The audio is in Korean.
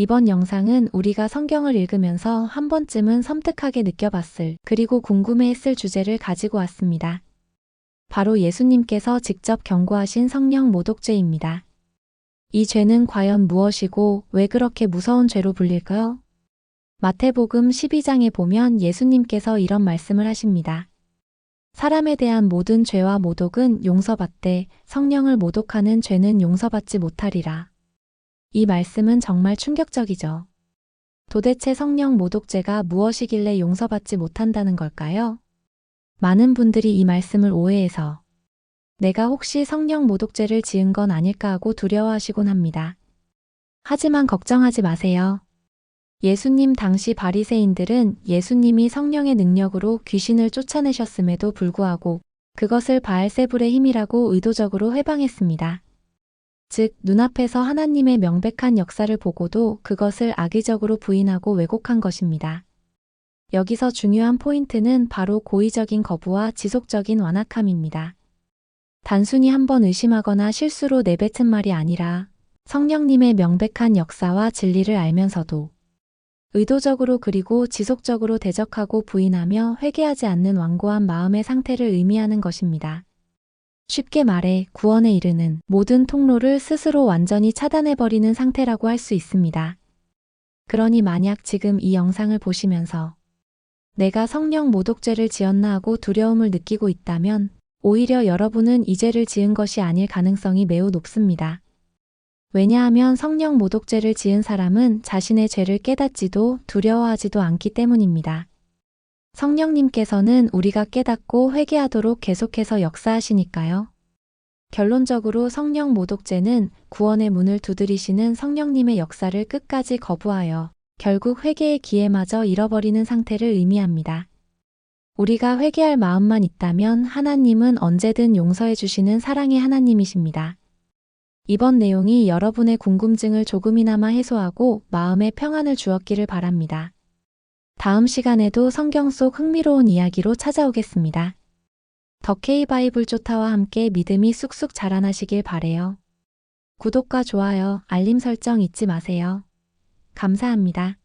이번 영상은 우리가 성경을 읽으면서 한 번쯤은 섬뜩하게 느껴봤을 그리고 궁금해했을 주제를 가지고 왔습니다. 바로 예수님께서 직접 경고하신 성령 모독죄입니다. 이 죄는 과연 무엇이고 왜 그렇게 무서운 죄로 불릴까요? 마태복음 12장에 보면 예수님께서 이런 말씀을 하십니다. 사람에 대한 모든 죄와 모독은 용서받되 성령을 모독하는 죄는 용서받지 못하리라. 이 말씀은 정말 충격적이죠. 도대체 성령 모독죄가 무엇이길래 용서받지 못한다는 걸까요? 많은 분들이 이 말씀을 오해해서 내가 혹시 성령 모독죄를 지은 건 아닐까 하고 두려워하시곤 합니다. 하지만 걱정하지 마세요. 예수님 당시 바리새인들은 예수님이 성령의 능력으로 귀신을 쫓아내셨음에도 불구하고 그것을 바알세불의 힘이라고 의도적으로 회방했습니다. 즉, 눈앞에서 하나님의 명백한 역사를 보고도 그것을 악의적으로 부인하고 왜곡한 것입니다. 여기서 중요한 포인트는 바로 고의적인 거부와 지속적인 완악함입니다. 단순히 한번 의심하거나 실수로 내뱉은 말이 아니라 성령님의 명백한 역사와 진리를 알면서도 의도적으로 그리고 지속적으로 대적하고 부인하며 회개하지 않는 완고한 마음의 상태를 의미하는 것입니다. 쉽게 말해 구원에 이르는 모든 통로를 스스로 완전히 차단해버리는 상태라고 할 수 있습니다. 그러니 만약 지금 이 영상을 보시면서 내가 성령 모독죄를 지었나 하고 두려움을 느끼고 있다면 오히려 여러분은 이 죄를 지은 것이 아닐 가능성이 매우 높습니다. 왜냐하면 성령 모독죄를 지은 사람은 자신의 죄를 깨닫지도 두려워하지도 않기 때문입니다. 성령님께서는 우리가 깨닫고 회개하도록 계속해서 역사하시니까요. 결론적으로 성령 모독죄는 구원의 문을 두드리시는 성령님의 역사를 끝까지 거부하여 결국 회개의 기회마저 잃어버리는 상태를 의미합니다. 우리가 회개할 마음만 있다면 하나님은 언제든 용서해 주시는 사랑의 하나님이십니다. 이번 내용이 여러분의 궁금증을 조금이나마 해소하고 마음의 평안을 주었기를 바랍니다. 다음 시간에도 성경 속 흥미로운 이야기로 찾아오겠습니다. 더케이 바이블 조타와 함께 믿음이 쑥쑥 자라나시길 바래요. 구독과 좋아요, 알림 설정 잊지 마세요. 감사합니다.